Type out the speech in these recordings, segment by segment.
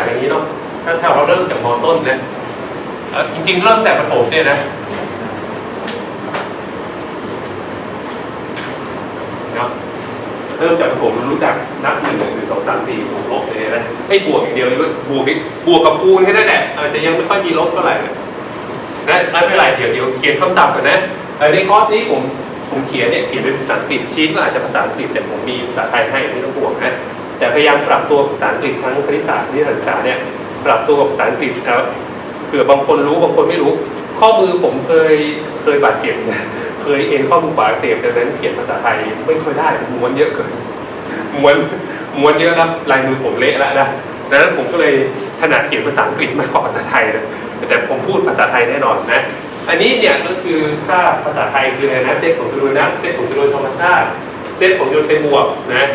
จากอย่างนี้เนาะถ้าถ้าเราเริ่มจากมอต้นนะเอ่อจริงๆ เริ่มแต่ประถมเนี่ยนะเริ่มจากประถมรู้จักนับหนึ่งหนึ่งสองสามสี่บวกลบเลยนะไอ้บวกอย่างเดียวเลยเว้ยบวกบวกกับคูณแค่นั้นแหละอาจจะยังไม่ค่อยมีลบเท่าไหร่นะนะไม่เป็นไรเดี๋ยวเดี๋ยวเขียนคำศัพท์ก่อนนะในคอร์สนี้ผมผมเขียนเนี่ยเขียนเป็นภาษาอังกฤษชีทก็อาจจะภาษาอังกฤษแต่ผมมีภาษาไทยให้ไม่ต้องห่วงนะ แต่พยายามปรับตัวภาษาอังกฤษทั้งคณิตศาสตร์คณิตศึกษาเนี่ยปรับตัวกับภาษาอังกฤษครับเผื่อบางคนรู้บางคนไม่รู้ ข้อมือผมเคยเคยบาดเจ็บเคยเอ็นข้อมือขวาอักเสพดังนั้นเขียนภาษาไทยไม่ค่อยได้ม้วนเยอะเกินม้วนม้วนเยอะแล้วลายมือผมเละแล้วนะดังนั้นผมก็เลยถนัดเขียนภาษาอังกฤษมากกว่าภาษาไทยนะแต่ผมพูดภาษาไทยแน่นอนนะอันนี้เนี่ยก็คือถ้าภาษาไทยคืออะไรนะเซตของจำนวนนะเซตของจำนวนธรรมชาติเซตของจำนวนเป็นบวกนะ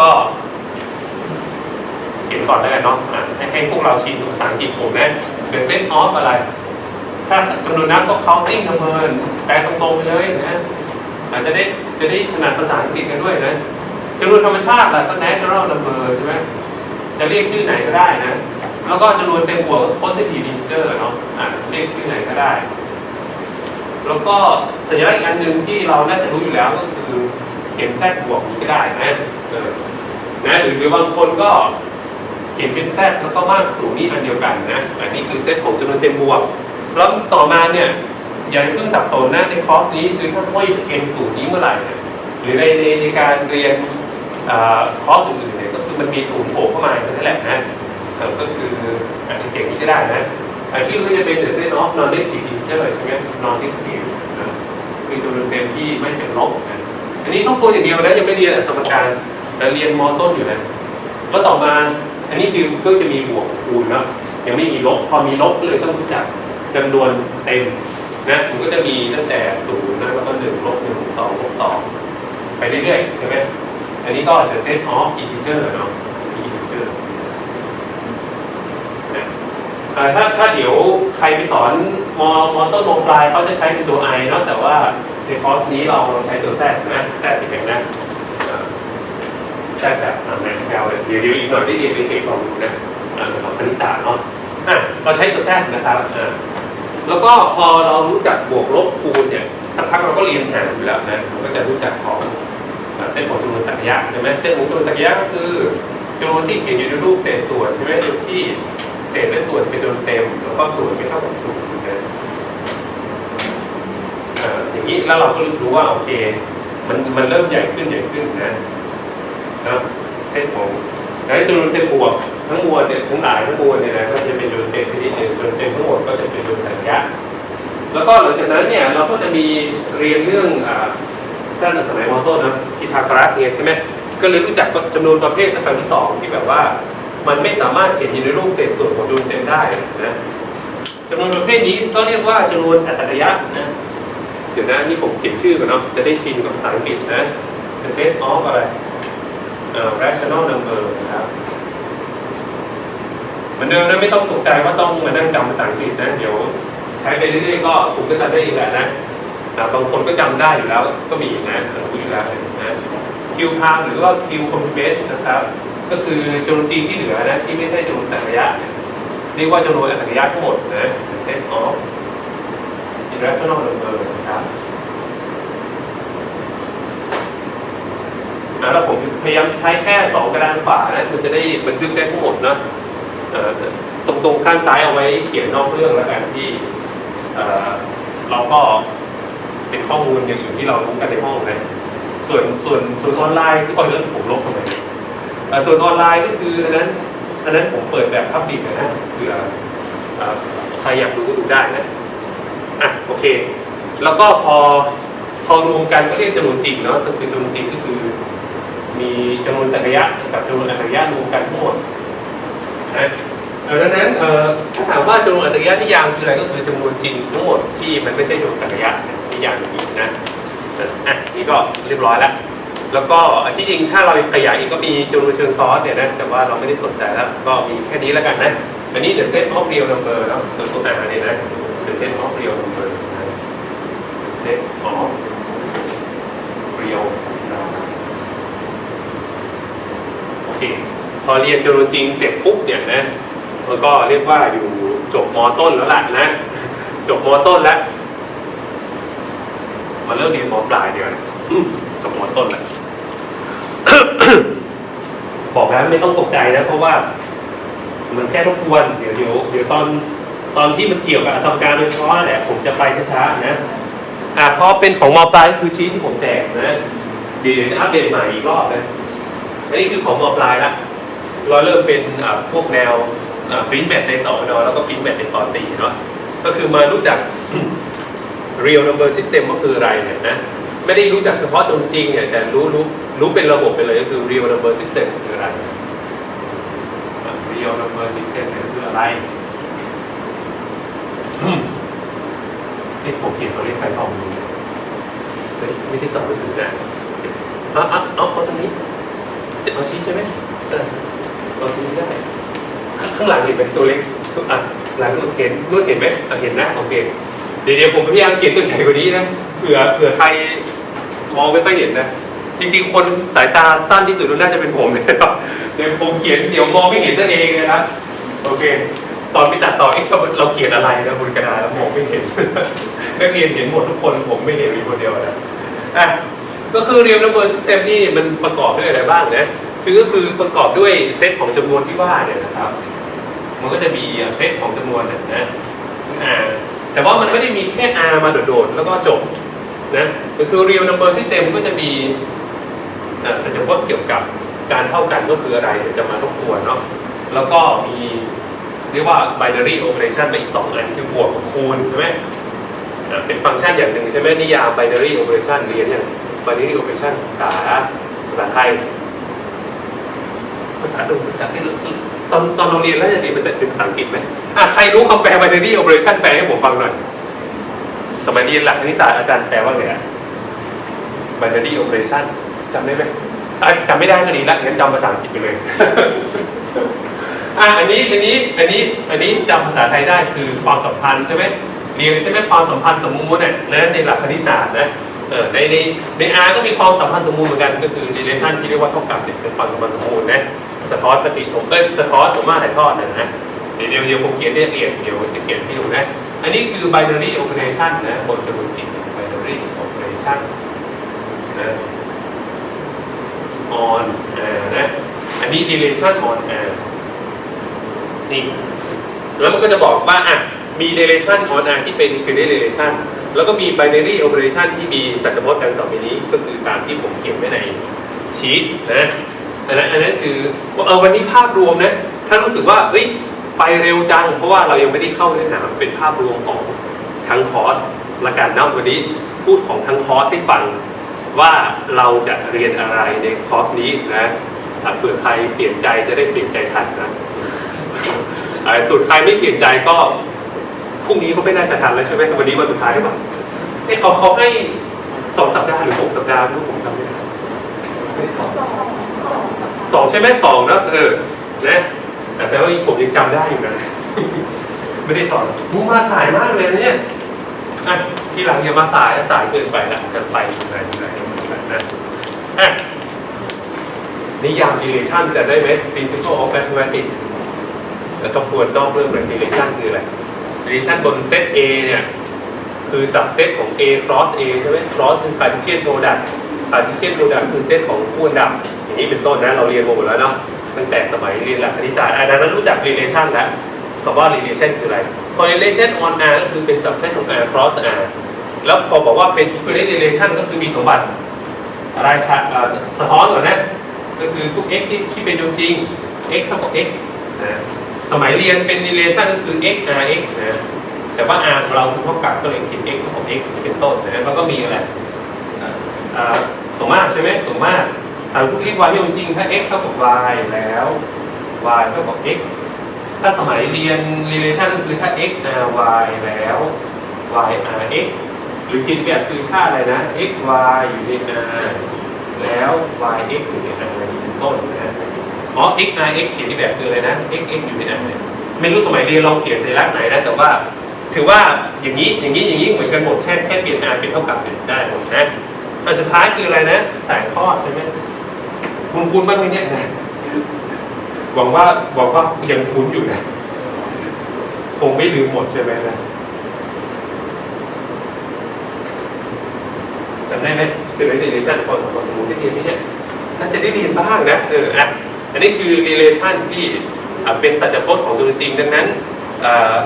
ก็ เขียนก่อนแล้วกันเนาะอะให้ให้พวกเราชินภาษาอังกฤษผมนะ the set of อฟอะไร ถ้าจำนวนนับก็ counting number แปลตรงๆไปเลยนะอาจจะได้จะได้ถนัดภาษาอังกฤษกันด้วยนะจำนวนธรรมชาติล่ะก็ natural number ใช่ไหมจะเรียกชื่อไหนก็ได้นะ แล้วก็จำนวนเต็มบวกก็ positive integer เนาะอะเรียกชื่อไหนก็ได้ แล้วก็สัญลักษณ์อีกอันหนึ่งที่เราน่าจะรู้อยู่แล้วก็คือเขียนแซดบวกนี้ก็ได้นะเออนะหรือหรือบางคนก็ เขียนเป็นแซดแล้วก็มากสูงนี่อันเดียวกันนะ อันนี้คือเซตของจำนวนเต็มบวก แล้วต่อมาเนี่ยอย่าเพิ่งสับสนนะในคอร์สนี้คือถ้าห้อยเอ็นสูงนี้เมื่อไหร่เนี่ยหรือในในในการเรียนอคอร์สอื่นๆเนี่ยก็คือมันมีศูนย์โผล่เข้ามาอย่างนั่นแหละนะก็คืออาจจะเก่งนี้ก็ได้นะอาชื่อก็จะเป็น the set of non-negative integer ใช่ไหม non-negative นะคือจำนวนเต็มที่ไม่เป็นลบนะอันนี้ต้องตัวอย่างเดียวนะยังไม่เรียนสมการแต่เรียนมอต้นอยู่นะแล้วต่อมา อันนี้คือก็จะมีบวกคูณเนาะยังไม่มีลบพอมีลบก็เลยต้องรู้จักจำนวนเต็มนะมันก็จะมีตั้งแต่ศูนย์นะแล้วก็หนึ่งลบหนึ่งสองลบสองไปเรื่อยๆใช่ไหมอันนี้ก็จะเซตออฟอินทิเจอร์เนาะอินทิเจอร์นะเอ่ถ้าถ้าเดี๋ยวใครไปสอนมมอต้นมปลายเขาจะใช้เป็นตัว i เนาะแต่ว่าในคอร์สนี้เราใช้ตัว z นะ z ที่เป็นนะ ใช่แบบแมทแคลเลยเดี๋ยวเดี๋ยวอีกหน่อยได้เรียนเอกลองดูนะอ่าสำหรับคณิตศาสตร์เนาะอะเราใช้ตัวแทนนะครับอ่าแล้วก็พอเรารู้จักบวกลบคูณเนี่ยสักพักเราก็เรียนหารอยู่แล้วนะเราก็จะรู้จักของเส้นของจำนวนตรรกะใช่ไหมเส้นของจำนวนตรรกะก็คือจำนวนที่เขียนอยู่ในรูปเศษส่วนใช่ไหมจุดที่เศษและส่วนเป็นจำนวนเต็มแล้วก็ส่วนไม่เท่ากับศูนย์นะอ่าอย่างนี้แล้วเราก็รู้ว่าโอเค มันมันเริ่มใหญ่ขึ้นใหญ่ขึ้นนะ นะเส้นของแล้วจำนวนเป็นบวกทั้งมวลเนี่ยทั้งหลายทั้งมวลเนี่ยนะก็จะเป็นจำนวนเป็นชนิดหนึ่งจำนวนเป็นทั้งหมดก็จะเป็นจำนวนระยะแล้วก็หลังจากนั้นเนี่ยเราก็จะมีเรียนเรื่องอ่าท่านสมัยมอต้นนะพีทาโกรัสเนี่ยใช่ไหมก็เลยรู้จักจำนวนประเภทสแควร์ที่สองที่แบบว่า มันไม่สามารถเขียนอยู่ในรูปเศษส่วนของจำนวนเต็มได้นะจำนวนประเภทนี้ก็เรียกว่าจำนวนอัตระยะนะเดี๋ยวนะนี่ผมเขียนชื่อก่อนเนาะจะได้ชินกับภาษาอังกฤษนะ the set of อะไร rational number นะครับเหมือนเดิมนะไม่ต้องตกใจว่าต้องมานั่งจำภาษาอังกฤษนะเดี๋ยวใช้ไปเรื่อยๆก็คุณก็จำได้เองแหละนะบางคนก็จำได้อยู่แล้วก็มีนะรู้อยู่แล้วนะคิวพามหรือว่าคิวคอมเพลสนะครับ ก็คือจำนวนจริงที่เหลือนะที่ไม่ใช่จำนวนแต่รยะเรียกว่าจำนวนแต่รยะทั้งหมดนะ set of irrational number นะครับ นะแล้วผมพยายามใช้แค่สองกระดานฝานะมันจะได้บันทึกได้ทั้งหมดนะตรงตรงข้างซ้ายเอาไว้เขียนนอกเรื่องแล้วกันที่เราก็เป็นข้อมูลอย่างอื่นที่เรารู้กันในห้องนะส่วนส่วนส่วนออนไลน์ก็อยเรื่องผมลบทำไมส่วนออนไลน์ก็คืออันนั้นอันนั้นผมเปิดแบบพับบิกนะเผื่อเอ่อใครอยากดูก็ดูได้นะอะโอเค แล้วก็พอพอรวมกันก็เรียกจำนวนจริงเนาะก็คือจำนวนจริงก็คือ มีจำนวนตรรกะกับจำนวนอัตรกะรวมกันทั้งหมดนะดังนั้นถ้าถามว่าจำนวนอัตรกะนิยามคืออะไรก็คือจำนวนจริงทั้งหมดที่มันไม่ใช่จำนวนตรรกะนิยามอย่างนี้นะอะนี่ก็เรียบร้อยแล้วแล้วก็ที่จริงถ้าเราขยายอีกก็มีจำนวนเชิงซ้อนเนี่ยนะแต่ว่าเราไม่ได้สนใจแล้วก็มีแค่นี้แล้วกันนะอันนี้ the set of real number เนาะส่วนตัวอ่าเนี่ยนะ the set of real number นะ the set of real numbers โอเคพอเรียนจำนจริงเสร็จปุ๊บเนี่ยนะมันก็เรียกว่าอยู่จบมต้นแล้วล่ะนะ จบมต้นแล้วมาเริ่มเรียนมปลายเดียวนะจบมต้นแล้วบอกแล้วไม่ต้องตกใจนะเพราะว่า มันแค่รบกวนเดี๋ยวเดี๋ยวเดี๋ยวตอนตอนที่มันเกี่ยวกับอสมการโดยเฉพาะแหละผมจะไปช้าๆนะอ่าพอเป็นของมปลายก็คือชีทที่ผมแจกนะเดี๋ยวจะอัปเดตใหม่อีกรอบนะ อันนี้คือของมปลายละเราเริ่มเป็นพวกแนวปริ้นแมทในสอนแล้วก็ปริ้นแมทในปอตีเนาะก็คือมารู้จัก real number system ก็คืออะไรเนี่ยนะไม่ได้รู้จักเฉพาะจนจริงเนี่ยแต่รู้รู้รู้เป็นระบบไปเลยก็คือ real number system คืออะไร real number system เนี่ยคืออะไรที่ผมเขียนตัวเลขไฟทองนี้เฮ้ยไม่ได้สอนหนังสือนะเอาเอาเอาเอาตรงนี้ จะเอาชี้ใช่ไหมเออเอาตรงนี้ได้ ข้างหลังเห็นเป็นตัวเล็กอะหลังเห็นนวดเห็นไหมอะเห็นนะโอเคเดี๋ยวเดี๋ยวผมพยายามเขียนตัวใหญ่กว่านี้นะเผื่อเผื่อใครมองไม่ค่อยเห็นนะจริงๆ คนสายตาสั้นที่สุดน่าจะเป็นผมเลยครับเดี๋ยวผมเขียนเดี๋ยวมองไม่เห็นตัวเองเลยนะโอเค ตอนไปตัดต่อเอ๊ะเราเราเขียนอะไรนะบนกระดาษแล้วมองไม่เห็นนักเรียนเห็นหมดทุกคนผมไม่เห็นมีคนเดียวนะอะ ก็คือ real number system นี่มันประกอบด้วยอะไรบ้างนะ คือก็คือประกอบด้วยเซตของจำนวนที่ว่าเนี่ยนะครับ มันก็จะมีเซตของจำนวนนะนะแต่ว่ามันไม่ได้มีแค่ R มาโดดๆ แล้วก็จบนะก็คือ real number system ก็จะมีสัญลักษณ์เกี่ยวกับการเท่ากันก็คืออะไรเดี๋ยวจะมาทบทวนเนาะแล้วก็มีเรียกว่า binary operation ไปอีกสองอัน คือบวกกับคูณใช่ไหมเป็นฟังก์ชันอย่างหนึ่งใช่ไหมนิยาม binary operation เรียนอย่าง binary operation ภาษาภาษาไทย ภาษาดูภาษาที่ตอนตอนเราเรียนแล้วจะเรียนภาษาเป็นภาษาอังกฤษไหมอะใครรู้คำแปล binary operation แปลให้ผมฟังหน่อย สมัยเรียนหลักคณิตศาสตร์อาจารย์แปลว่าไงอะ binary operation จำได้ไหมอะจำไม่ได้ก็ดีละงั้นจำภาษาอังกฤษไปเลยอะอันนี้อันนี้อันนี้อันนี้จำภาษาไทยได้คือความสัมพันธ์ใช่ไหมเรียนใช่ไหมความสัมพันธ์สมมูลเนี่ยนะในหลักคณิตศาสตร์นะ เออในในใน R ก็มีความสัมพันธ์สมมูลเหมือนกันก็คือ relation ที่เรียกว่าเท่ากับเนี่ยเป็นความสัมพันธ์สมมูลนะสะท้อนปฏิสมเอ้ยสะท้อนสมมาตรถ่ายทอดนะนะเดี๋ยวเดี๋ยวผมเขียนเรียบเรียงเดี๋ยวจะเขียนให้ดูนะ อันนี้คือ binary operation นะบนจำนวนจริง binary operation นะ on R นะอันนี้ relation on R นี่แล้วมันก็จะบอกว่าอะมี relation on R ที่เป็น infinite relation แล้วก็มี binary operation ที่มีสัจพจน์ดังต่อไปนี้ก็คือตามที่ผมเขียนไว้ในชีตนะอันนั้นอันนั้นคือเออวันนี้ภาพรวมนะถ้ารู้สึกว่าเอ้ยไปเร็วจัง เพราะว่าเรายังไม่ได้เข้าเนื้อหาเป็นภาพรวมของทั้งคอร์สละกันนะวันนี้พูดของทั้งคอร์สให้ฟังว่าเราจะเรียนอะไรในคอร์สนี้นะถ้าเผื่อใครเปลี่ยนใจจะได้เปลี่ยนใจทันนะส่วนใครไม่เปลี่ยนใจก็ พรุ่งนี้ก็ไม่น่าจะทันแล้วใช่ไหมวันนี้วันสุดท้ายหรือเปล่าเอ้เขาเขาให้สองสัปดาห์หรือหกสัปดาห์ไม่รู้ผมจำไม่ได้สองใช่ไหมสองนะเออนะแต่แสดงว่าผมยังจำได้อยู่นะไม่ได้สอนมุมาสายมากเลยนะเนี่ยอะทีหลังอย่ามาสายสายเกินไปละจะไปตรงไหนตรงไหนนะอะนิยาม relation จะได้ไหม principle of mathematics แล้วก็ควรนอกเรื่อง relation คืออะไร relation บนเซต A เนี่ย คือ subset ของ A cross A ใช่ไหม cross คือ Cartesian product Cartesian product คือเซตของคู่อันดับ อย่างนี้เป็นต้นนะเราเรียนมาหมดแล้วเนาะตั้งแต่สมัยเรียนหลักคณิตศาสตร์อันนั้นรู้จัก relation แล้วคำว่า relation คืออะไร correlation on R ก็คือเป็น subset ของ R cross R แล้วพอบอกว่าเป็น equivalent relation ก็คือมีสมบัติอะไรครับสะท้อนก่อนนะ ก็คือทุก x ที่ที่เป็นจริง x เท่ากับ x นะ สมัยเรียนเป็น relation ก็คือ x r x นะแต่ว่า r ของเราคือเท่ากับก็เลยเขียน x เท่ากับ x เป็นต้นนะแล้วก็มีอะไรอ่าสมมาตรใช่ไหมสมมาตรถามทุก x y ที่จริงถ้า x เท่ากับ y แล้ว y เท่ากับ x ถ้าสมัยเรียน relation ก็คือถ้า x r y แล้ว y r x หรือคิดแบบคือค่าอะไรนะ x y อยู่ใน r แล้ว y x อยู่ใน r เป็นต้นนะ อ๋อ x r x เขียนที่แบบคืออะไรนะ x x อยู่ใน r เนี่ยไม่รู้สมัยเรียนเราเขียนสัญลักษณ์ไหนนะแต่ว่า ถือว่าอย่างนี้อย่างนี้อย่างนี้เหมือนกันหมดแค่แค่เปลี่ยน r เป็นเท่ากับได้หมดนะอันสุดท้ายคืออะไรนะแต่ข้อใช่ไหมคุณคุณบ้างไหมเนี่ยหวังว่าหวังว่ายังคุ้นอยู่นะคงไม่ลืมหมดใช่ไหมนะจำได้ไหมคือ relation พอสมสมมติได้เรียนไหมเนี่ยน่าจะได้เรียนบ้างนะเอออะ อันนี้คือ relation ที่เป็นสัจพจน์ของตัวจริง ดังนั้น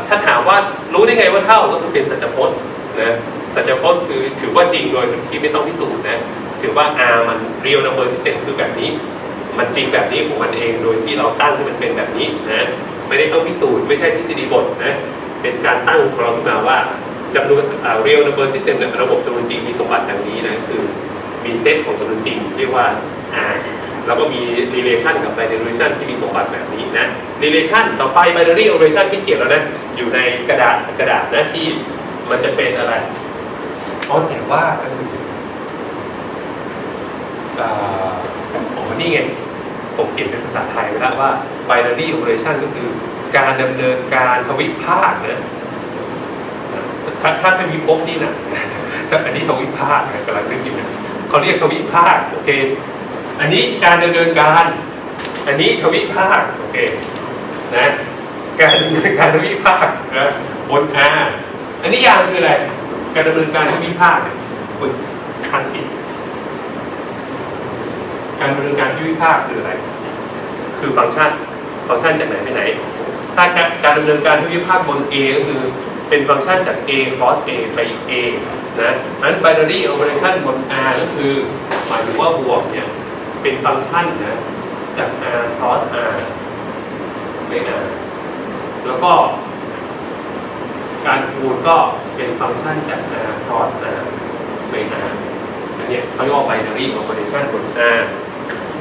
ถ้าถามว่ารู้ได้ไงว่าเท่าก็คือเป็นสัจพจน์นะสัจพจน์คือถือว่าจริงโดยที่ไม่ต้องพิสูจน์นะถือว่า R มัน real number system คือแบบนี้ มันจริงแบบนี้ของมันเองโดยที่เราตั้งให้มันเป็นแบบนี้นะไม่ได้ต้องพิสูจน์ไม่ใช่ทฤษฎีบทนะเป็นการตั้งของเราขึ้นมาว่าจำนวนอ่า real number system เนี่ยระบบจำนวนจริงมีสมบัติดังนี้นะคือมีเซตของจำนวนจริงเรียกว่า R แล้วก็มี relation กับ binary relation ที่มีสมบัติแบบนี้นะ relation ต่อไป binary relation ที่เขียนแล้วนะ อยู่ในกระดาษกระดาษนะที่มันจะเป็นอะไรอ๋อแต่ว่าเอออ่าอ๋อนี่ไง ผมเขียนเป็นภาษาไทยไว้แล้วว่า binary operation ก็คือการดำเนินการทวิภาคนะถ้าถ้าทวิภพนี่นะถ้าอันนี้ทวิภาคนะกำลังนึกอยู่นะเขาเรียกทวิภาคโอเค อันนี้การดำเนินการ อันนี้ทวิภาคโอเคนะการดำเนินการทวิภาคนะบน R อันนี้ยามคืออะไร การดำเนินการทวิภาคคุณคันผิดการดำเนินการทวิพากษ์คืออะไร คือฟังก์ชันฟังก์ชันจากไหนไปไหน ถ้าการดำเนินการทวิพากษ์บน A ก็คือเป็นฟังก์ชันจาก A cross A ไป A นะนั้น binary operation บน R ก็คือหมายถึงว่าบวกเนี่ย เป็นฟังก์ชันนะจาก R cross R ไป R แล้วก็ การคูณก็เป็นฟังก์ชันจาก R cross R ไป R อันนี้เขาเรียกว่า binary operation บน R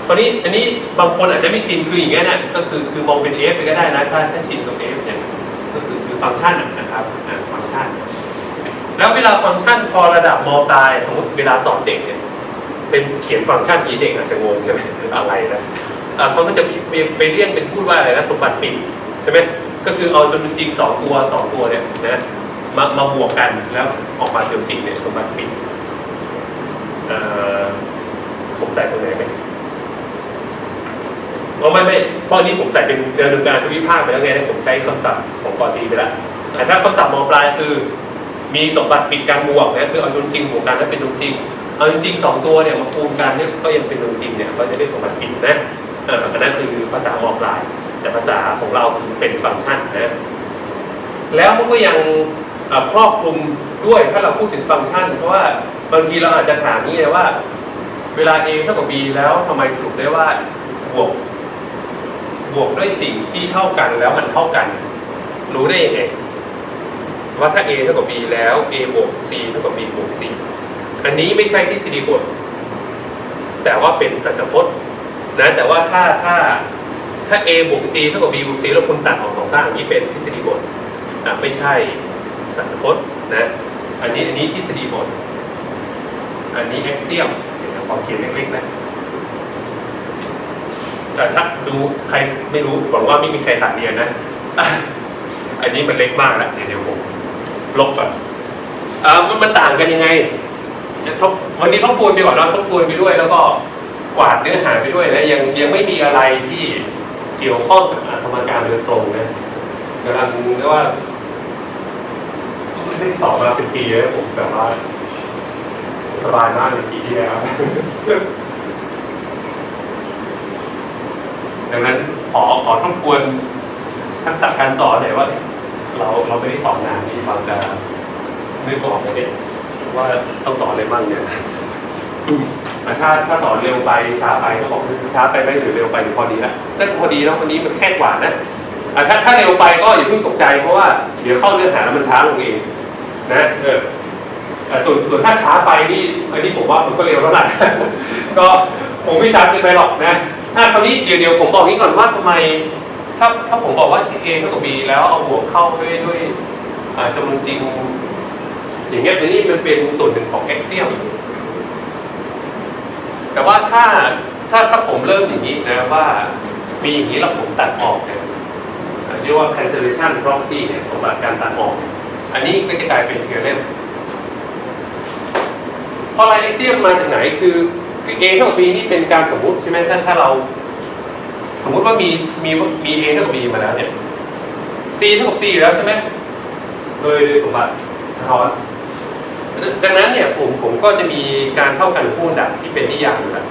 ตอนนี้อันนี้บางคนอาจจะไม่ชินคืออย่างเงี้ยนะก็คือคือมองเป็น f ก็ได้นะถ้าถ้าชินกับ f เนี่ยก็คือคือฟังก์ชันนะนะครับอ่าฟังก์ชัน แล้วเวลาฟังก์ชันพอระดับมปลายสมมติเวลาสอนเด็กเนี่ย เป็นเขียนฟังก์ชันนี้เด็กอาจจะงงใช่ไหมอะไรนะเขาก็จะมีไปเรียกเป็นพูดว่าอะไรนะสมบัติปิดใช่ไหมก็คือเอาจำนวนจริงสองตัวสองตัวเนี่ยนะมามาบวกกันแล้วออกมาเป็นจริงเนี่ยสมบัติปิดผมใส่ตรงไหนไหมอ๋อไม่ไม่เพราะอันนี้ผมใส่เป็นเดินดำเนินการทวิภาคไปแล้วไงนะผมใช้คำศัพท์ของกอตีไปแล้วแต่ถ้าคำศัพท์มอปลายคือ มีสมบัติปิดการบวกนะคือเอาจนจริงบวกกันแล้วเป็นจนจริง เอาจริงๆสองตัวเนี่ยมาคูณกันเนี่ยก็ยังเป็นจริงเนี่ยก็จะได้สมบัติปิดนะเอออันนั้นคือภาษามปลายแต่ภาษาของเราคือเป็นฟังก์ชันนะแล้วมันก็ยังครอบคลุมด้วยถ้าเราพูดถึงฟังก์ชัน เพราะว่าบางทีเราอาจจะถามนี่เลยว่า เวลา a เท่ากับ b แล้วทำไมสรุปได้ว่าบวกบวกด้วยสิ่งที่เท่ากันแล้วมันเท่ากัน รู้ได้ยังไงว่าถ้า a เท่ากับ b แล้ว a บวก c เท่ากับ b บวก c อันนี้ไม่ใช่ทฤษฎีบท แต่ว่าเป็นสัจพจน์นะแต่ว่าถ้าถ้าถ้า a บวก c เท่ากับ b บวก c แล้วคุณตัดออกสองข้างอย่างนี้เป็นทฤษฎีบทอะไม่ใช่สัจพจน์นะอันนี้อันนี้ทฤษฎีบท อันนี้ axiom เดี๋ยวขอเขียนเล็กๆนะแต่ถ้าดูใครไม่รู้หวังว่าไม่มีใครขาดเรียนนะ อันนี้มันเล็กมากแล้วเดี๋ยวผมลบก่อนอ่ามันมันต่างกันยังไง ทบวันนี้ทบทวนไปก่อนเนาะทบทวนไปด้วย แล้วก็กวาดเนื้อหาไปด้วยนะยังยังไม่มีอะไรที่เกี่ยวข้องกับอาสมการโดยตรงนะกำลังเรียกว่าไม่ได้สอบมาเป็นปีแล้วผมแบบว่าสบายมากในปีที่แล้วดังนั้นขอขอทบทวนทักษะการสอนหน่อยว่า เราเราไม่ได้สอนนานที่เราจะนึกออกไหมเนี่ย ว่าต้องสอนอะไรบ้างเนี่ยแต่ถ้าถ้าสอนเร็วไปช้าไปก็บอกช้าไปไหมหรือเร็วไปหรือพอดีละน่าจะพอดีแล้ววันนี้มันแค่กว่านะอ่ถ้าถ้าเร็วไปก็อย่าเพิ่งตกใจเพราะว่าเดี๋ยวเข้าเนื้อหาแล้วมันช้าลงเองนะเออส่วนส่วนถ้าช้าไปนี่อันนี้ผมว่ามันก็เร็วแล้วล่ะก็คงไม่ช้าเกินไปหรอกนะถ้าคราวนี้เดี๋ยวเดี๋ยวผมบอกนี้ก่อนว่าทำไม ถ้าถ้าผมบอกว่า A เท่ากับ B แล้วเอาบวกเข้าด้วยด้วยจำนวนจริง อย่างเงี้ยอันนี้มันเป็นส่วนหนึ่งของ axiom แต่ว่าถ้าถ้าถ้าผมเริ่มอย่างนี้นะว่ามีอย่างนี้แล้วผมตัดออกเนี่ยเรียกว่า cancellation property เนี่ยสมบัติการตัดออก อันนี้ก็จะกลายเป็นเทอร์เรมพอไลน์ axiom มาจากไหนคือคือ A เท่ากับ B นี่เป็นการสมมุติใช่ไหมถ้าถ้าเรา สมมุติว่ามีมีมี A เท่ากับ B มาแล้วเนี่ย C เท่ากับ C อยู่แล้วใช่ไหมโดยโดยสมบัติสะท้อน ดังนั้นเนี่ยผมผมก็จะมีการเท่ากันคู่ดับที่เป็นนิยามอยู่แล้ว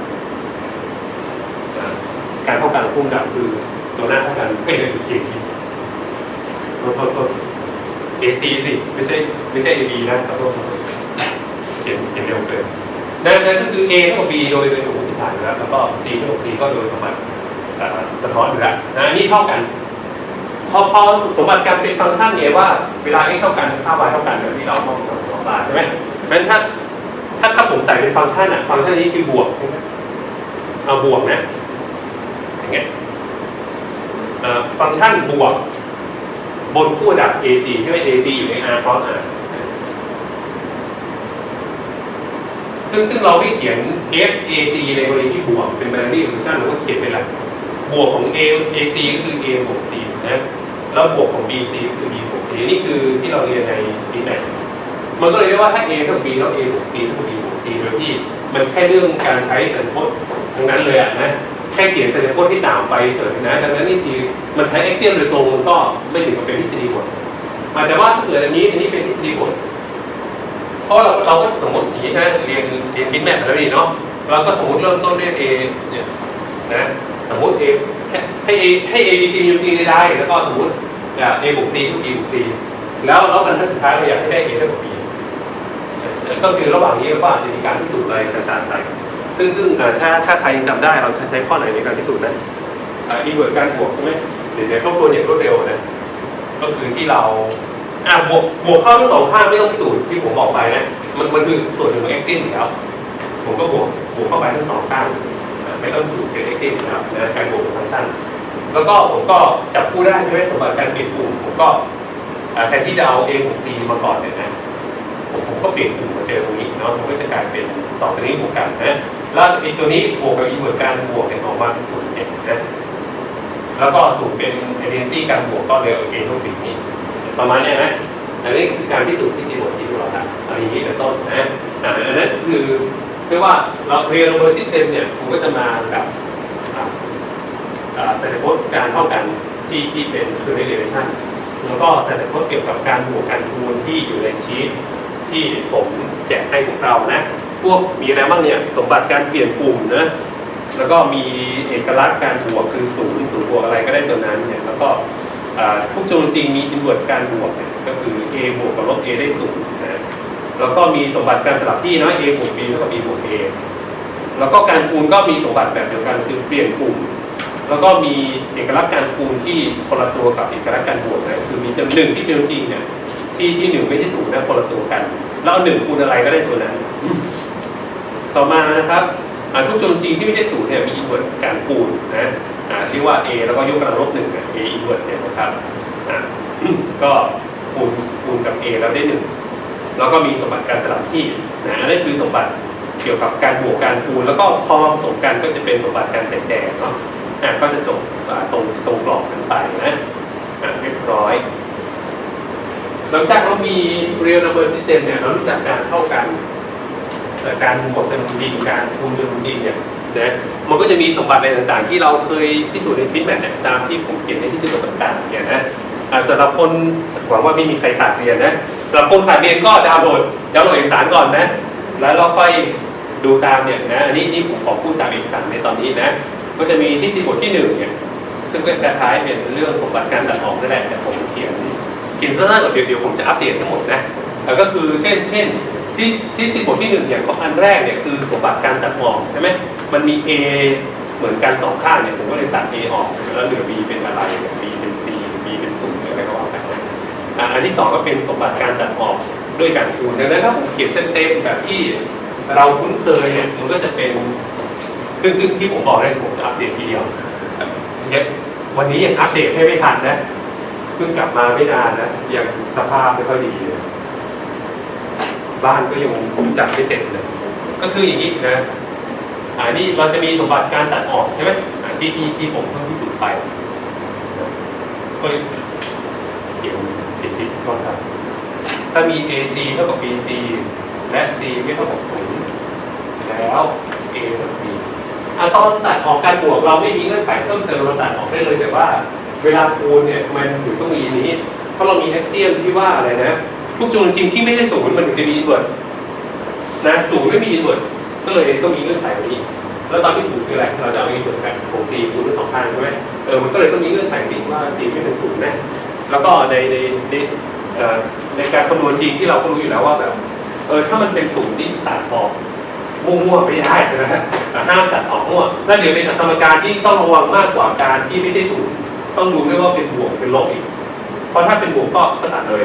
การเท่ากันคู่ดับคือตัวหน้าเท่ากันไม่ใช่เขียนโทษโทษโทษ AC สิไม่ใช่ไม่ใช่ AB นะขอโทษเขียนเขียนเร็วเกินนั่นนั่นก็คือ A เท่ากับ B โดยโดยสมมติฐานอยู่แล้วแล้วก็ C เท่ากับ C ก็โดยสมบัติสะท้อนอยู่แล้วนะนนี้เท่ากัน พอพอสมบัติการเป็นฟังก์ชันเนี่ยว่าเวลา x เท่ากันค่า y เท่ากันแบบที่เรามองตรงตาใช่ไหมเพราะฉะนั้นถ้าถ้าถ้าผมใส่เป็นฟังก์ชันอะฟังก์ชันนี้คือบวกใช่ไหมเอาบวกนะอย่างเงี้ยฟังก์ชันบวก บนคู่ดับ AC ใช่ไหม AC อยู่ใน R cross R ซึ่งซึ่งเราไม่เขียน F AC ในกรณีที่บวกเป็น binary function เราก็เขียนเป็นอะไรบวกของ A AC ก็คือ A บวก C นะ แล้วบวกของ BC ก็คือ B บวก C นี่คือที่เราเรียนในดีแมทมันก็เลยเรียกว่าถ้า A เท่ากับ B แล้ว A บวก C เท่ากับ B บวก C โดยที่มันแค่เรื่องการใช้สัญพจน์ทั้งนั้นเลยอะนะแค่เขียนสัญพจน์ที่ต่างไปเฉยนะดังนั้นนี่คือมันใช้ axiom โดยตรงก็ไม่ถึงกับเป็นทฤษฎีบทอาจจะว่าถ้าเกิดอันนี้อันนี้เป็นทฤษฎีบทเพราะเราเราก็สมมติอย่างนี้ใช่ไหมเรียนเรียนฟิตแมทมาแล้วนี่เนาะเราก็สมมติเริ่มต้นด้วย A เนี่ยนะสมมติ A ให้ให้ A B C มี C ได้ แล้วก็สมมติอ่า A บวก C เท่า B บวก C แล้วแล้วบรรทัดสุดท้ายเราอยากให้ได้ A เท่ากับ B ก็คือระหว่างนี้เราก็อาจจะมีการพิสูจน์อะไรต่างๆไปซึ่งซึ่งถ้าถ้าใครยังจำได้เราจะใช้ข้อไหนในการพิสูจน์นะอ่าอีเวิร์ดการบวกใช่ไหมเดี๋ยวเดี๋ยวเข้าตัวอย่างรวดเร็วนะ ก็คือที่เราอะบวกบวกเข้าทั้งสองข้างไม่ต้องพิสูจน์ที่ผมบอกไปนะ มันมันคือส่วนหนึ่งของ x ซินอยู่แล้วผมก็บวกบวกเข้าไปทั้งสองข้าง ไม่ต้องพิสูจน์เป็น x ซินอยู่แล้วนการบวกฟังก์ชันแล้วก็ผมก็จับคู่ได้ใช่ไหมสมบัติการเปลี่ยนกลุ่มผมก็แทนที่จะเอา a ของ c มาก่อนเนี่ยนะผมผมก็เปลี่ยนกลุ่มมาเจอตรงนี้เนาะมันก็จะกลายเป็นสองตัวนี้บวกกันนะแล้วอีกตัวนี้บวกกับอีกเหมือนกันบวกเนี่ยออกมาเป็นศูนย์เอ็ดนะแล้วก็ศูนย์เป็น identity การบวกก็เลยเอา a ต้องปิดนี้ ประมาณเนี้ยนะอันนี้คือการพิสูจน์ที่จีบทที่เราทำอะไรอย่างนี้เป็นต้นนะอันนั้นคือ เรียกว่าเราเรียนโดยซิสเต็มเนี่ยผมก็จะมาแบบอ่าอ่าสถิติการเท่ากันที่ที่เป็นคือ relation แล้วก็สถิติเกี่ยวกับการบวกการคูณที่อยู่ในชีตที่ผมแจกให้พวกเรานะพวกมีอะไรบ้างเนี่ยสมบัติการเปลี่ยนกลุ่มนะแล้วก็มีเอกลักษณ์การบวกคือศูนย์ศูนย์บวกอะไรก็ได้ตัวนั้นเนี่ยแล้วก็อ่าทุกจำนวนจริงมีอินเวอร์การบวกเนี่ยก็คือ a บวกกับลบ a ได้ศูนย์นะ แล้วก็มีสมบัติการสลับที่นะ a บวก b เท่ากับ b บวก a แล้วก็การคูณก็มีสมบัติแบบเดียวกันคือเปลี่ยนกลุ่ม แล้วก็มีเอกลักษณ์การคูณที่คนละตัวกับเอกลักษณ์การบวกนะคือมีจำนวนหนึ่งที่เป็นจริงเนี่ยที่ที่หนึ่งไม่ใช่ศูนย์นะคนละตัวกัน แล้วเอาหนึ่งคูณอะไรก็ได้ตัวนั้น ต่อมานะครับทุกจำนวนจริงที่ไม่ใช่ศูนย์เนี่ยมีอินเวอร์การคูณนะเรียกว่า a แล้วก็ยกกำลังลบหนึ่งอะ a อินเวอร์เนี่ยนะครับก็คูณคูณกับ a แล้วได้หนึ่ง แล้วก็มีสมบัติการสลับที่นะอันนั่นคือสมบัติเกี่ยวกับการบวกการคูณ แล้วก็พอมาผสมกันก็จะเป็นสมบัติการแจกแจกเนาะอะก็จะจบตรงตรงกรอบกันไปนะอะเรียบร้อย หลังจากเรามี real number system เนี่ยเรารู้จักการเท่ากันแต่การบวกจำนวนจริงการคูณจำนวนจริงเนี่ยนะมันก็จะมีสมบัติอะไรต่างๆ ที่เราเคยพิสูจน์ในฟิตแมทเนี่ยตามที่ผมเขียนในที่สุดต่างๆเนี่ยนะ สำหรับคนหวังว่าไม่มีใครขาดเรียนนะสำหรับคนขาดเรียนก็ดาวน์โหลดดาวน์โหลดเอกสารก่อนนะ แล้วเราค่อยดูตามเนี่ยนะอันนี้นี่ผมขอพูดตามเอกสารในตอนนี้นะ ก็จะมีที่สิบทที่หนึ่งเนี่ยซึ่งก็คล้ายๆเป็นเรื่องสมบัติการตัดออกนั่นแหละแต่ผมเขียนเขียนสั้นๆก่อนเดี๋ยวเดี๋ยวผมจะอัปเดตทั้งหมดนะแล้วก็คือเช่นเช่นที่ที่สิบบทที่หนึ่งเนี่ยของอันแรกเนี่ยคือสมบัติการตัดออกใช่ไหมมันมี A เหมือนกันสองข้างเนี่ยผมก็เลยตัด A ออกแล้วเหลือ B เป็นอะไรเป็น C B เป็นศูนย์หรืออะไรก็ว่าไปอะอั นที่สองก็เป็นสมบัติการตัดออกด้วยการคูณดังนั้นถ้าผมเขียนเต็มๆแบบที่เราคุ้นเคยเนี่ยมันก็จะเป็นซึ่งซึ่งที่ผมบอกได้ผมจะอัปเดตทีเดียวเนี่ยวันนี้ยังอัปเดตให้ไม่ทันนะเพิ่งกลับมาไม่นานนะยังสภาพไม่ค่อยดีเลยบ้านก็ยังผมจัดไม่เสร็จเลย ก็คืออย่างนี้นะอันนี้เราจะมีสมบัติการตัดออกใช่ไหมที่ที่ที่ผมเพิ่งพิสูจน์ไปก็เขียน ผิดผิดก่อนครับ ถ้ามี AC เท่ากับ BC และ C ไม่เท่ากับศูนย์แล้ว A เท่ากับ B อะตอนตัดออกการบวกเราไม่มีเงื่อนไขเพิ่มเติมเราตัดออกได้เลยแต่ว่า เวลาคูณเนี่ยมันถึงต้องมีอันนี้ เพราะเรามีแอ็กเซียมที่ว่าอะไรนะทุกจำนวนจริงที่ไม่ได้ศูนย์มันถึงจะมีอินเวอร์สนะศูนย์ไม่มีอินเวอร์สก็เลยต้องมีเงื่อนไขแบบนี้ แล้วตอนที่ศูนย์คืออะไรเราจะเอาอินเวอร์สแบบของ c ศูนย์เป็นสองทางใช่ไหมเออมันก็เลยต้องมีเงื่อนไขนี้ว่า c ไม่เป็นศูนย์แนะ แล้วก็ในในในในการคำนวณจริงที่เราก็รู้อยู่แล้วว่าแบบเออถ้ามันเป็นศูนย์ที่ตัดออกมั่วๆไม่ได้นะฮะห้ามตัดออกมั่วแล้วเดี๋ยวเป็นสมการที่ต้องระวังมากกว่าการที่ไม่ใช่ศูนย์ต้องดูด้วยว่าเป็นบวกเป็นลบอีก เพราะถ้าเป็นบวกก็ก็ตัดเลย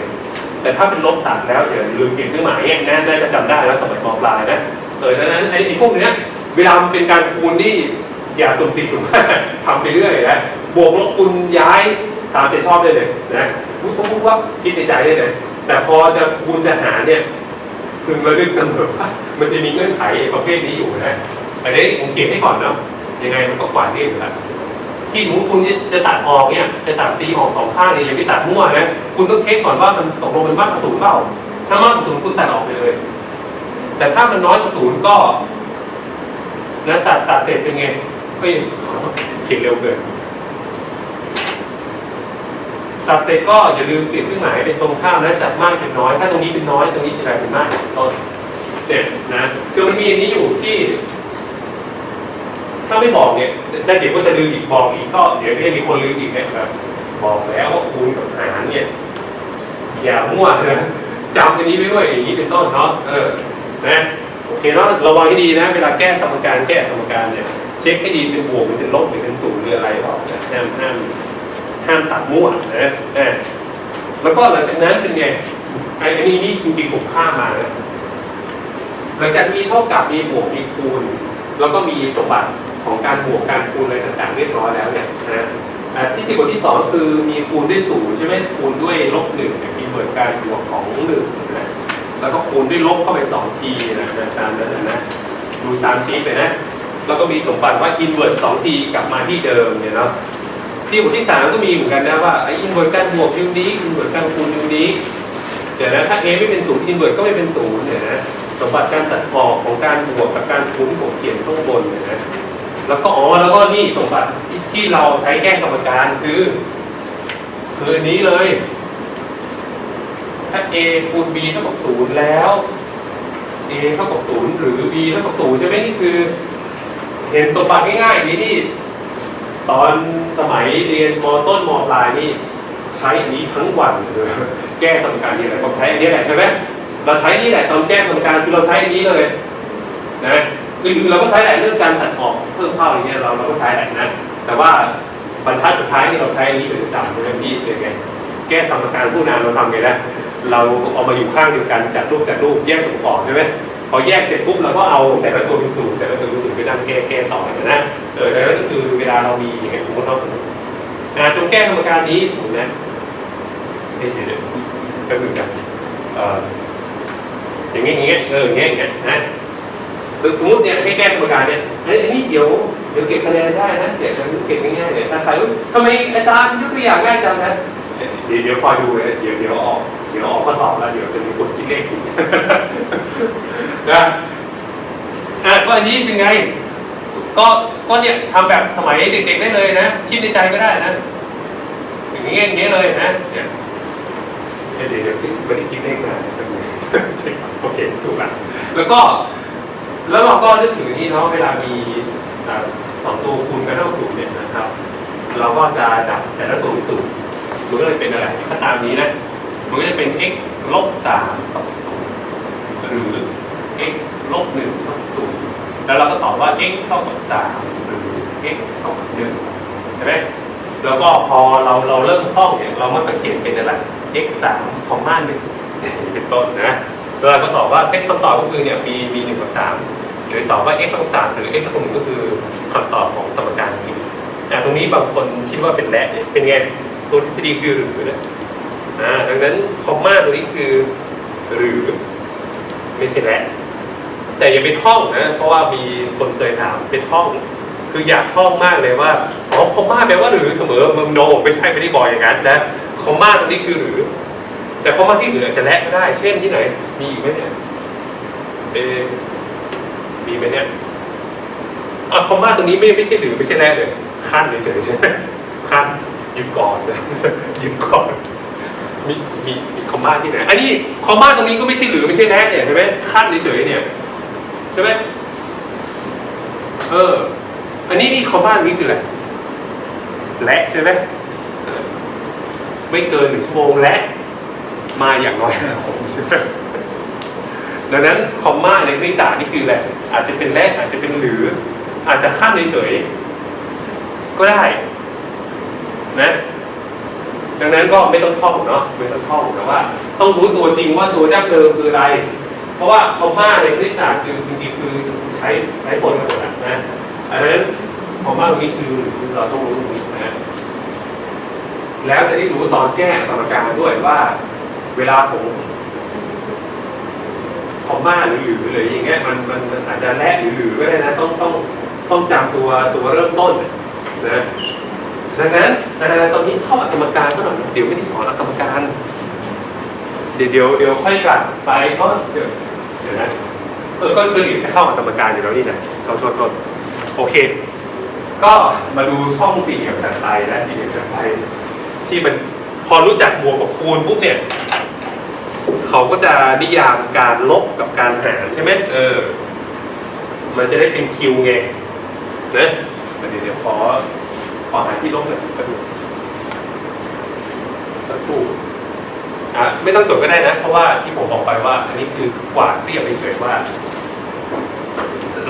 แต่ถ้าเป็นลบตัดแล้วอย่าลืมเปลี่ยนเครื่องหมายนี่ยน่าจะจำได้แล้วสมัยมปลายนะเออดังนั้นไอ้ไอ้พวกเนี้ยเวลาเป็นการคูณที่อย่าสุ่มสี่สุ่มห้าทำไปเรื่อยนะบวกลบคูณย้าย ตามใจชอบได้เลยนะพูดพูดว่าคิดในใจได้เลย แต่พอจะคูณจะหาเนี่ยพึงระลึกเสมอว่ามันจะมีเงื่อนไขประเภทนี้อยู่นะอันนี้ผมเก็บให้ก่อนเนาะยังไงมันก็กว่าดเรียบอยู่แล้วที่สมมติคุณจะตัดออกเนี่ยจะตัดซีออกสองข้างเนี่ยอย่าไปตัดมั่วนะคุณต้องเช็คก่อนว่ามันตกลงมันมากกว่าศูนย์เปล่าถ้ามากกว่าศูนย์คุณตัดออกไปเลย แต่ถ้ามันน้อยกว่าศูนย์ก็นะตัดตัดเสร็จเป็นไงเฮ้ยเขียนเร็วเกิน ตัดเสร็จก็อย่าลืมเปลี่ยนเครื่องหมายเป็นตรงข้ามนะจากมากเป็นน้อย ถ้าตรงนี้เป็นน้อยตรงนี้จะกลายเป็นมากต้นเนี่ยนะคือมันมีอันนี้อยู่ที่ ถ้าไม่บอกเนี่ยได้เดี๋ยวก็จะลืมอีกบอกอีกก็เดี๋ยวก็จะมีคนลืมอีกนะครับบอกแล้วว่าคูณกับหารเนี่ยอย่ามั่วนะจำอันนี้ไว้ด้วยอย่างนี้เป็นต้นเนาะเออนะโอเคเนาะระวังให้ดีนะ เวลาแก้สมการแก้สมการเนี่ยเช็คให้ดีเป็นบวกหรือเป็นลบหรือเป็นศูนย์หรืออะไรหรอกนะห้ามห้าม ห้ามตัดมั่วนะนะแล้วก็หลังจากนั้นเป็นไงไอ้นนี้นี่จริงๆผมข้ามมานะหลังจากมีเท่ากับมีบวกมีคูณ แล้วก็มีสมบัติของการบวกการคูณอะไรต่างๆเรียบร้อยแล้วเนี่ยนะที่สิบกว่าที่สองก็คือมีคูณด้วยศูนย์ใช่ไหมคูณด้วยลบหนึ่งเนี่ยมีเหมือนการบวกของหนึ่งนะแล้วก็คูณด้วยลบเข้าไปสองทีนะตามนั้นนะนะดูตามชีทเลยนะ แล้วก็มีสมบัติว่าอินเวอร์สองทีกลับมาที่เดิมเนี่ยเนาะ ที่บทที่สามก็มีเหมือนกันนะว่าไอ้อินเวอร์การบวกยูนี้อินเวอร์การคูณยูนี้เดี๋ยวนะถ้า a ไม่เป็นศูนย์อินเวอร์ก็ไม่เป็นศูนย์เดี๋ยวนะสมบัติการตัดออกของการบวกกับการคูณที่ผมเขียนข้างบนเนี่ยนะแล้วก็อ๋อแล้วก็นี่สมบัติที่เราใช้แก้สมการคือ คืออันนี้เลย ถ้า a คูณ b เท่ากับศูนย์แล้ว a เท่ากับศูนย์หรือ b เท่ากับศูนย์ใช่ไหมนี่คือ เห็นสมบัติง่ายๆนี้นี่ ตอนสมัยเรียนมต้นมปลายนี่ใช้อันนี้ทั้งวันเลยแก้สมการนี่แหละผมใช้อันนี้แหละใช่ไหมเราใช้นี่แหละตอนแก้สมการคือเราใช้อันนี้เลยนะอื่นเราก็ใช้แหละเรื่องการตัดออกเพิ่มเข้าอย่างเงี้ยเราเราก็ใช้แหละนะแต่ว่าบรรทัดสุดท้ายนี่เราใช้อันนี้เป็นประจำใช่ไหมพี่เป็นไงแก้สมการผู้นานเราทำไงนะเราเอามาอยู่ข้างเดียวกันจัดรูปจัดรูปแยกตัวประกอบใช่ไหม อแยกเสร็จปุ๊บเราก็เอาแต่ละตัวเป็นศูนย์แต่ละตัวเป็นศูนย์ไปนั่งแก้แก้ต่อนะเออแล้วก็คือเวลาเรามีอย่างเงี้ยสมมติเราสมมติอ่าจงแก้สมการนี้สมมตินะเดี๋ยวเดี๋ยวก็คือกันเอ่ออย่างเงี้ยอย่างเงี้ยเอออย่างเงี้ยอย่างเงี้ยนะสมมติเนี่ยให้แก้สมการเนี่ยเอ้ยอันนี้เดี๋ยวเดี๋ยวเก็บคะแนนได้นะเดี๋ยวจะเก็บง่ายๆเลยถ้าใครรู้ทำไมอาจารย์ยกตัวอย่างง่ายจังนะเดี๋ยวเดี๋ยวคอยดูเลยเดี๋ยวเดี๋ยวออก ดี๋ยวออกข้อสอบแล้วเดี๋ยวจะมีคนคิดเลขผิดนะอะก็อันนี้เป็นไง ก็ก็เนี่ยทำแบบสมัยเด็กๆได้เลยนะคิดในใจก็ได้นะอย่างเงี้ยอย่างเงี้ยเลยนะเนี่ยเดี๋ยวเดี๋ยวเดี๋ยวไม่ได้คิดเลขมาใช่ครับโอเคถูกละแล้วก็แล้วเราก็นึกถึงอย่างนี้เนาะเวลามีอ่าสองตัวคูณกันเท่าศูนย์เนี่ยนะครับ เราก็จะจับแต่ละตัวเป็นศูนย์มันก็เลยเป็นอะไรถ้าตามนี้นะ มันก็จะเป็น x ลบสามต่อศูนย์หรือ x ลบหนึ่งต่อศูนย์แล้วเราก็ตอบว่า x เท่ากับสามหรือ x เท่ากับหนึ่งใช่ไหมแล้วก็พอเราเราเริ่มท่องเนี่ยเรามักจะเขียนเป็นอะไร x สามคอมมาหนึ่งเป็นต้นนะแล้วเราก็ตอบว่าเซตคำตอบก็คือเนี่ยมีมีหนึ่งกับสามหรือตอบว่า x เท่ากับสามหรือ x เท่ากับหนึ่งก็คือคำตอบของสมการนี้อ่ตรงนี้บางคนคิดว่าเป็นและเนี่ยเป็นไงตัวทฤษฎีคือหรือนะ ดังนั้นคอมมาตัวนี้คือหรือไม่ใช่และแต่อย่าไปท่องนะ เพราะว่ามีคนเคยถามเป็นท่อง คืออยากท่องมากเลยว่าอ๋อคอมมาแปลว่าหรือเสมอมันโนไม่ใช่ไม่ได้บอกอย่างนั้นนะคอมมาตรงนี้คือหรือ แต่คอมมาที่อื่นอจะและก็ได้ เช่นที่ไหน มีอีกไหมเนี่ยเอมีไหมเนี่ยอะคอมมาตรงนี้ไม่ไม่ใช่หรือไม่ใช่แรกเลยขั้นเฉยๆใช่ไหมขั้นหยุดก่อนหยุดก่อน มีมีมีคอมมาที่ไหนอันนี้คอมมาตรงนี้ก็ไม่ใช่หรือไม่ใช่แรกเนี่ยใช่ไหมขั้นเฉยๆเนี่ยใช่ไหมเออ อันนี้นี่คอมมาตรงนี้คืออะไรและใช่ไหมไม่เกินหนึ่งชั่วโมงและ มาอย่างน้อยห้าคนใช่ไหมดังนั้นคอมมาในคณิตศาสตร์นี่คืออะไรอาจจะเป็นและอาจจะเป็นหรือ อาจจะข้ามเฉยๆก็ได้ นะ ดังนั้นก็ไม่ต้องท่องเนาะไม่ต้องท่องแต่ว่า ต้องรู้ตัวจริงว่าตัวดั้งเดิมคืออะไร เพราะว่าคอมมาในคณิตศาสตร์คือจริงๆคือใช้ใช้บนกันหมดนะอันนั้นคอมมาตรงนี้คือเราต้องรู้ตรงนี้นะแล้วจะได้รู้ตอนแก้สมการด้วยว่าเวลาผมคอมมาหรือหรือหรืออย่างเงี้ยมันมันอาจจะและหรือหรือก็ได้นะต้องต้องต้องจำตัวตัวเริ่มต้นนะ ดังนั้นตอนนี้เข้าอสมการซะหน่อยเดี๋ยวไม่ได้สอนอสมการ เดี๋ยวเดี๋ยวเดี๋ยวค่อยกลับไปเพราะเดี๋ยวเดี๋ยวนะเออก็เรื่องอื่นจะเข้าอัสมการอยู่แล้วนี่นะขอโทษโทษโอเค ก็มาดูช่องสี่เหลี่ยมถัดไปนะสี่เหลี่ยมถัดไปที่มันพอรู้จักบวกกับคูณปุ๊บเนี่ยเขาก็จะนิยามการลบกับการหารใช่ไหมเออ มันจะได้เป็นคิวไงนะเดี๋ยวเดี๋ยวขอ ขอหาที่ลบหน่ยแป๊บนึงสักครู่อะไม่ต้องจดก็ได้นะ เพราะว่าที่ผมบอกไปว่า อันนี้คือกวาดเรียบไปเฉยว่า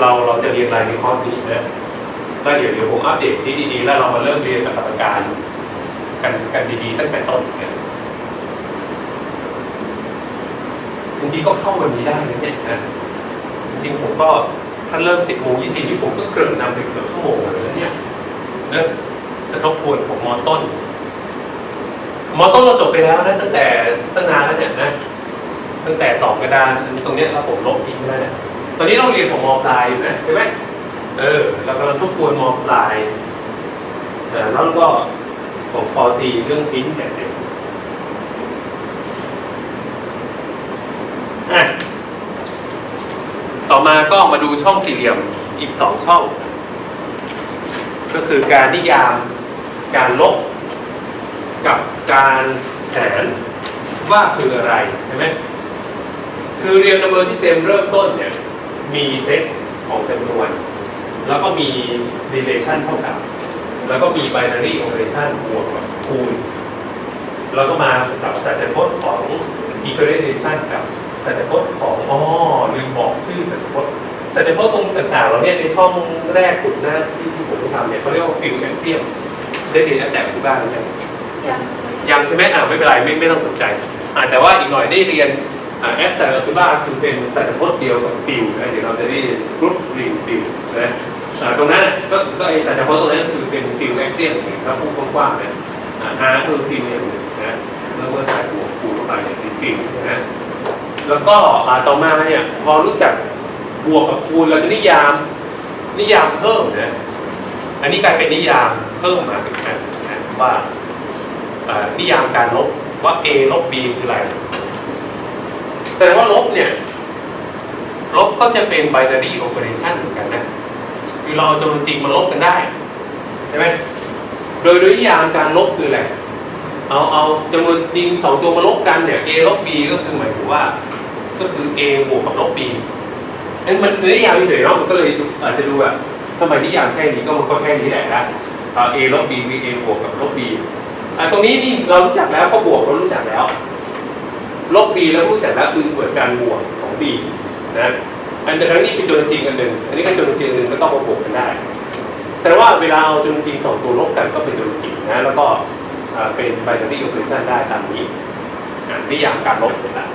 เราเราจะเรียนอะไรในคอร์สนี้นะแล้วเดี๋ยวเดี๋ยวผมอัปเดตที่ดีๆ แล้วเรามาเริ่มเรียนกับสถานการณ์กันกันดีๆตั้งแต่ต้นเนี่ยจริงๆก็เข้าวันนี้ได้นะเนี่ยนะจริงๆผมก็ถ้าเริ่มสิบโมงยี่สิบนี่ผมก็เกริ่นนำไปเกือบชั่วโมงเลยนะเนี่ยเนะ จะทบทวนของมอต้น มอต้นเราจบไปแล้วนะตั้งแต่ตั้งนานแล้วเนี่ยนะตั้งแต่สองกระดานตรงเนี้ยเราผมลบทิ้งแล้วเนี่ยตอนนี้เราเรียนของมอปลายอยู่นะใช่ไหมเออเรากำลังทบทวนมอปลายแล้วก็ของปอตีเรื่องพิ้นแบบนี้อ่ต่อมาก็มาดูช่องสี่เหลี่ยมอีกสองช่อง ก็คือการนิยาม การลบกับการหารว่าคืออะไรใช่ไหมคือเรียน number system เริ่มต้นเนี่ยมีเซตของจำนวน แล้วก็มี relation เท่ากับ แล้วก็มี binary operation บวกกับคูณ แล้วก็มากับสัจพจน์ของ equalization กับสัจพจน์ของอ๋อลืมบอกชื่อสัจพจน์สัจพจน์ตรงต่างๆเราเนี่ยในช่องแรกสุดหน้าที่ที่ผมทำเนี่ยเขาเรียกว่า field axiom ได้เรียนแอปแตกที่บ้านหรือยังยังยังใช่ไหมอ่าไม่เป็นไรไม่ไม่ต้องสนใจอ่าแต่ว่าอีกหน่อยได้เรียนอ่าแอปแตกอัลจบราคือเป็นสัจพจน์เดียวกับ field นะเดี๋ยวเราจะได้รูปลิง field นะอ่าตรงนั้นน่ะก็ก็ไอสัญญาณตรงนั้นก็คือเป็นฟิลแอคเซียนครับพูดกว้างๆนะอ่า R ก็คือฟิลเนี่ยนะแล้วก็ใส่บวกคูณเข้าไปเนี่ยเป็นฟิลนะแล้วก็อ่าต่อมาเนี่ยพอรู้จักบวกกับคูณเราจะนิยามนิยามเพิ่มนะ อันนี้กลายเป็นนิยามเพิ่มมาเป็นกันนะว่านิยามการลบว่า A ลบ B คืออะไรแสดงว่าลบเนี่ยลบก็จะเป็น binary operation เหมือนกันนะ คือเราเอาจำนวนจริงมาลบกันได้ใช่ไหมโดยโดยนิยามการลบคืออะไรเอาเอาจำนวนจริงสองตัวมาลบกันเนี่ย a ลบ b ก็คือหมายถึงว่า ก็คือ a บวกกับลบ b นั่นมันนิยามเฉยๆเนาะมันก็เลยอาจจะดูแบบ ทำไมนิยามแค่นี้ก็มันก็แค่นี้แหละนะเอา a ลบ b คือ a บวกกับลบ b อะตรงนี้นี่เรารู้จักแล้วก็บวกเรารู้จักแล้ว ลบ b แล้วรู้จักแล้วคือเหมือนการบวกของ b นะอันเดียวกันนี้เป็นจำนวนจริงอันหนึ่งอันนี้ก็จำนวนจริงอันหนึ่งก็ต้องมาบวกกันได้แสดงว่าเวลาเอาจำนวนจริงสองตัวลบกันก็เป็นจำนวนจริงนะแล้วก็เป็น binary operation ได้ตามนี้อ่านิยามการลบเสร็จแล้ว